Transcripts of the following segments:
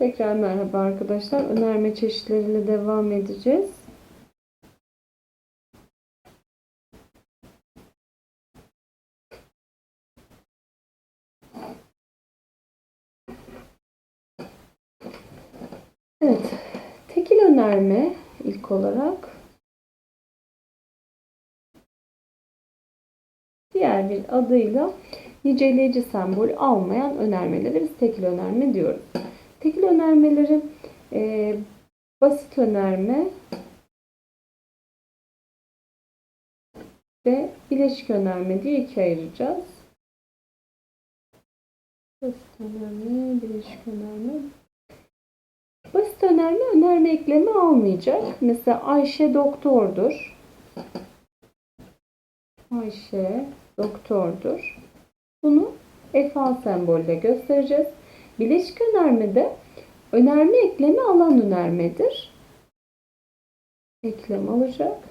Tekrar merhaba arkadaşlar. Önerme çeşitleriyle devam edeceğiz. Evet. Tekil önerme ilk olarak diğer bir adıyla niceleyici sembol almayan önermelere biz tekil önerme diyoruz. Tekil önermeleri e, basit önerme ve bileşik önerme diye ikiye ayıracağız. Basit önerme, bileşik önerme. Basit önerme önerme eklemi almayacak. Mesela Ayşe doktordur. Ayşe doktordur. Bunu FA sembolle göstereceğiz. Bileşik önermede önerme eklemi alan önermedir. Eklem alacak.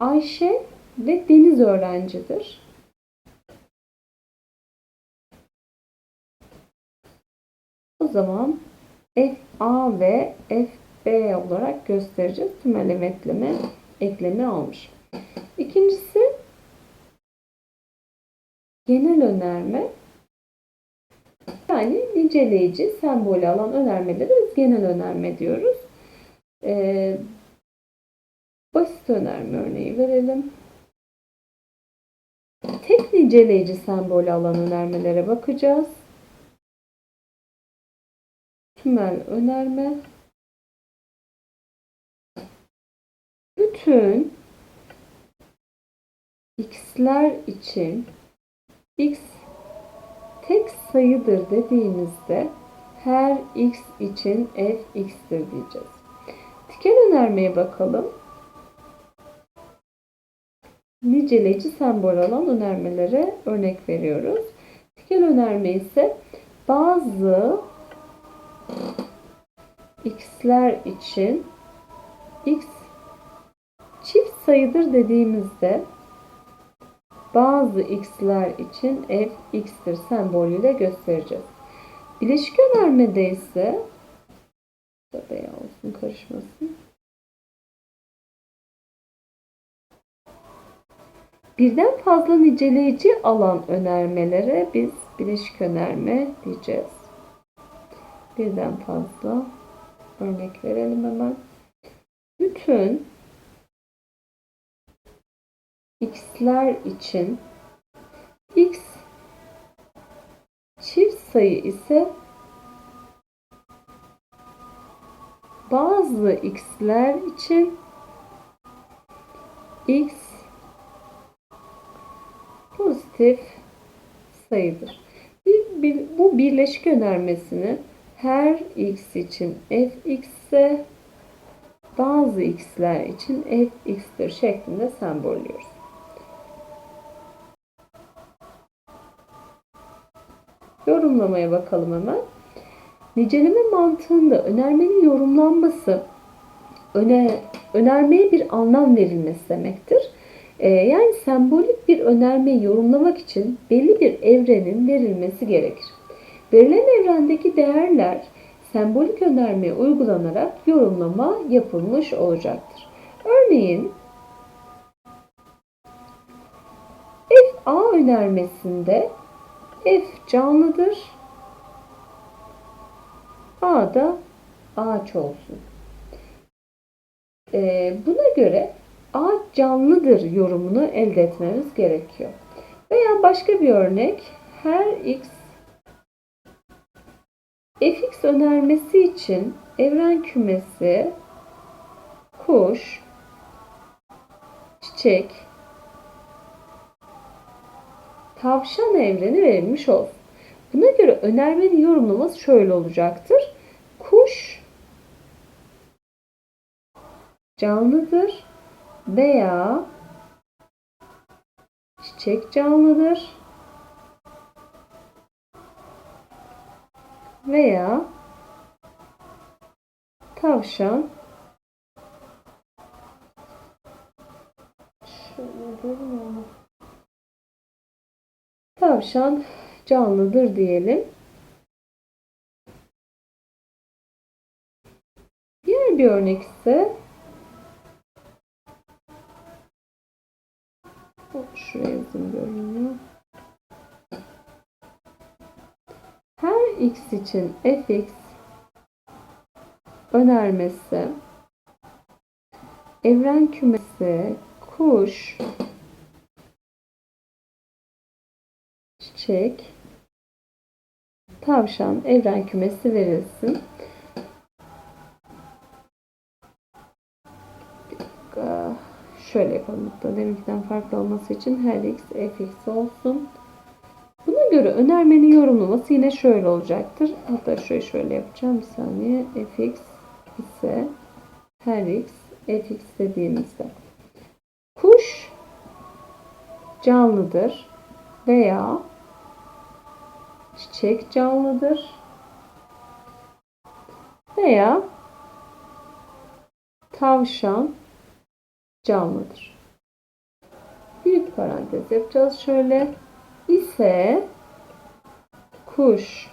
Ayşe ve Deniz öğrencidir. O zaman FA ve FB olarak göstereceğiz. Tümel emekleme eklemi almış. İkincisi genel önerme. Yani niceleyici sembolü alan önermeleri biz genel önerme diyoruz. Ee, basit önerme örneği verelim. Tek niceleyici sembolü alan önermelere bakacağız. Tümel önerme. Bütün x'ler için x tek sayıdır dediğimizde her x için f x'tir diyeceğiz. Tikel önermeye bakalım. Niceleyici sembol alan önermelere örnek veriyoruz. Tikel önerme ise bazı x'ler için x çift sayıdır dediğimizde bazı x'ler için f x'tir sembolüyle göstereceğiz. Bileşik önermede ise beyaz olsun karışmasın. Birden fazla niceleyici alan önermelere biz bileşik önerme diyeceğiz. Birden fazla örnek verelim hemen. Bütün x'ler için x çift sayı ise bazı x'ler için x pozitif sayıdır. Bu birleşik önermesini her x için fx ise bazı x'ler için fx'tir şeklinde sembolliyoruz. Yorumlamaya bakalım hemen. Niceleme mantığında önermenin yorumlanması öne, önermeye bir anlam verilmesi demektir. Ee, yani sembolik bir önermeyi yorumlamak için belli bir evrenin verilmesi gerekir. Verilen evrendeki değerler sembolik önermeye uygulanarak yorumlama yapılmış olacaktır. Örneğin f a önermesinde f canlıdır. A da ağaç olsun. Ee, buna göre ağaç canlıdır yorumunu elde etmemiz gerekiyor. Veya başka bir örnek her x fx önermesi için evren kümesi kuş, çiçek, tavşan evreni verilmiş olsun. Buna göre önermenin yorumlaması şöyle olacaktır. Kuş canlıdır veya çiçek canlıdır veya tavşan tavşan canlıdır diyelim. Diğer bir örnek ise şuraya görünüyor. Her x için fx önermesi evren kümesi kuş çiçek tavşan evren kümesi verilsin. Şöyle yapalım hatta deminkinden farklı olması için her x fx olsun. Buna göre önermenin yorumlaması yine şöyle olacaktır. Hatta şöyle şöyle yapacağım bir saniye. fx ise her x fx dediğimizde kuş canlıdır veya çiçek canlıdır veya tavşan canlıdır. Büyük parantez yapacağız şöyle. ise kuş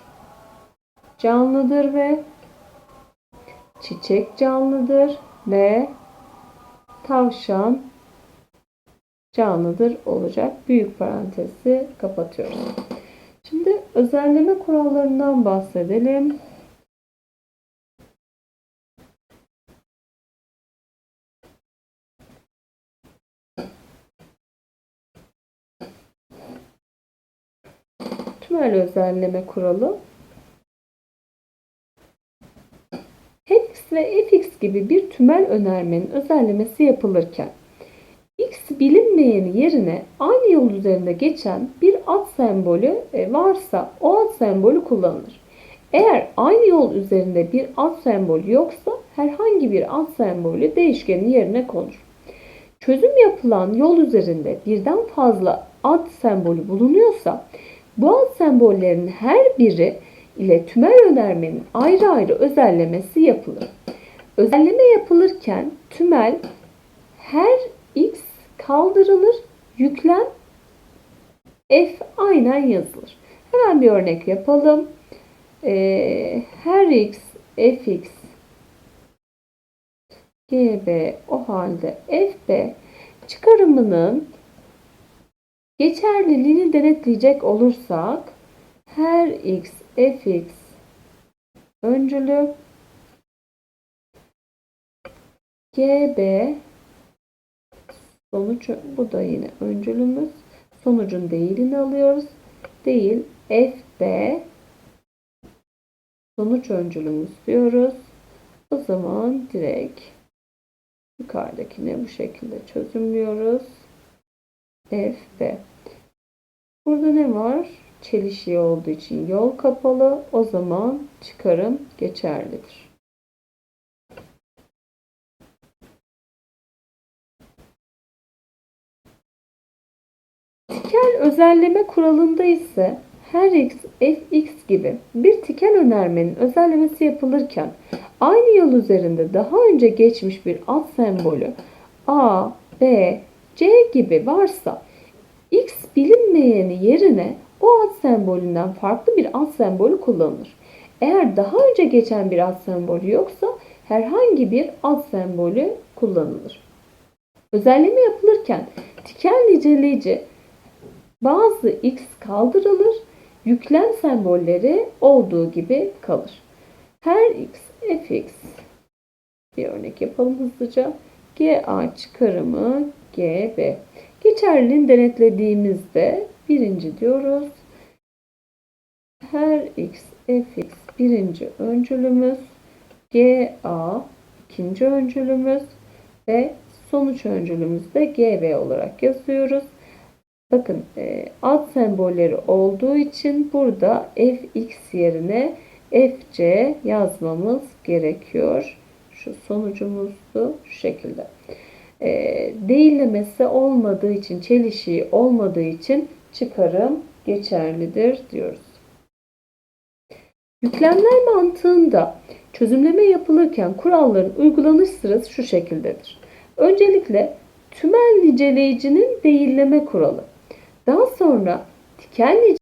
canlıdır ve çiçek canlıdır ve tavşan canlıdır olacak. Büyük parantezi kapatıyoruz. Özelleme kurallarından bahsedelim. Tümel özelleme kuralı Fx ve fx gibi bir tümel önermenin özellemesi yapılırken x bilinmeyeni yerine aynı yol üzerinde geçen bir ad sembolü e, varsa o ad sembolü kullanılır. Eğer aynı yol üzerinde bir ad sembolü yoksa herhangi bir ad sembolü değişkenin yerine konur. Çözüm yapılan yol üzerinde birden fazla ad sembolü bulunuyorsa bu ad sembollerin her biri ile tümel önermenin ayrı ayrı özellemesi yapılır. Özelleme yapılırken tümel her x kaldırılır, yüklem f aynen yazılır. Hemen bir örnek yapalım. Ee, her x fx gb o halde fb çıkarımının geçerliliğini denetleyecek olursak her x fx öncülü gb sonuç bu da yine öncülümüz. Sonucun değilini alıyoruz. Değil fb sonuç öncülümüz diyoruz. O zaman direkt yukarıdakini bu şekilde çözümlüyoruz. Fb burada ne var? Çelişiği olduğu için yol kapalı. O zaman çıkarım geçerlidir. Tikel özelleme kuralında ise her x, fx gibi bir tikel önermenin özellemesi yapılırken aynı yol üzerinde daha önce geçmiş bir alt sembolü a, b, c gibi varsa x bilinmeyeni yerine o ad sembolünden farklı bir ad sembolü kullanılır. Eğer daha önce geçen bir ad sembolü yoksa herhangi bir ad sembolü kullanılır. Özelleme yapılırken tikel niceleyici bazı x kaldırılır, yüklem sembolleri olduğu gibi kalır. Her x fx bir örnek yapalım hızlıca. GA çıkarımı GB. Geçerliliğini denetlediğimizde birinci diyoruz. Her x fx birinci öncülümüz, ga ikinci öncülümüz ve sonuç öncülümüz de gb olarak yazıyoruz. Bakın e, ad sembolleri olduğu için burada fx yerine fc yazmamız gerekiyor. Şu sonucumuzdu şu şekilde. E, değillemesi olmadığı için, çelişiği olmadığı için çıkarım geçerlidir diyoruz. Yüklemler mantığında çözümleme yapılırken kuralların uygulanış sırası şu şekildedir. Öncelikle tümel niceleyicinin değilleme kuralı. Daha sonra tikel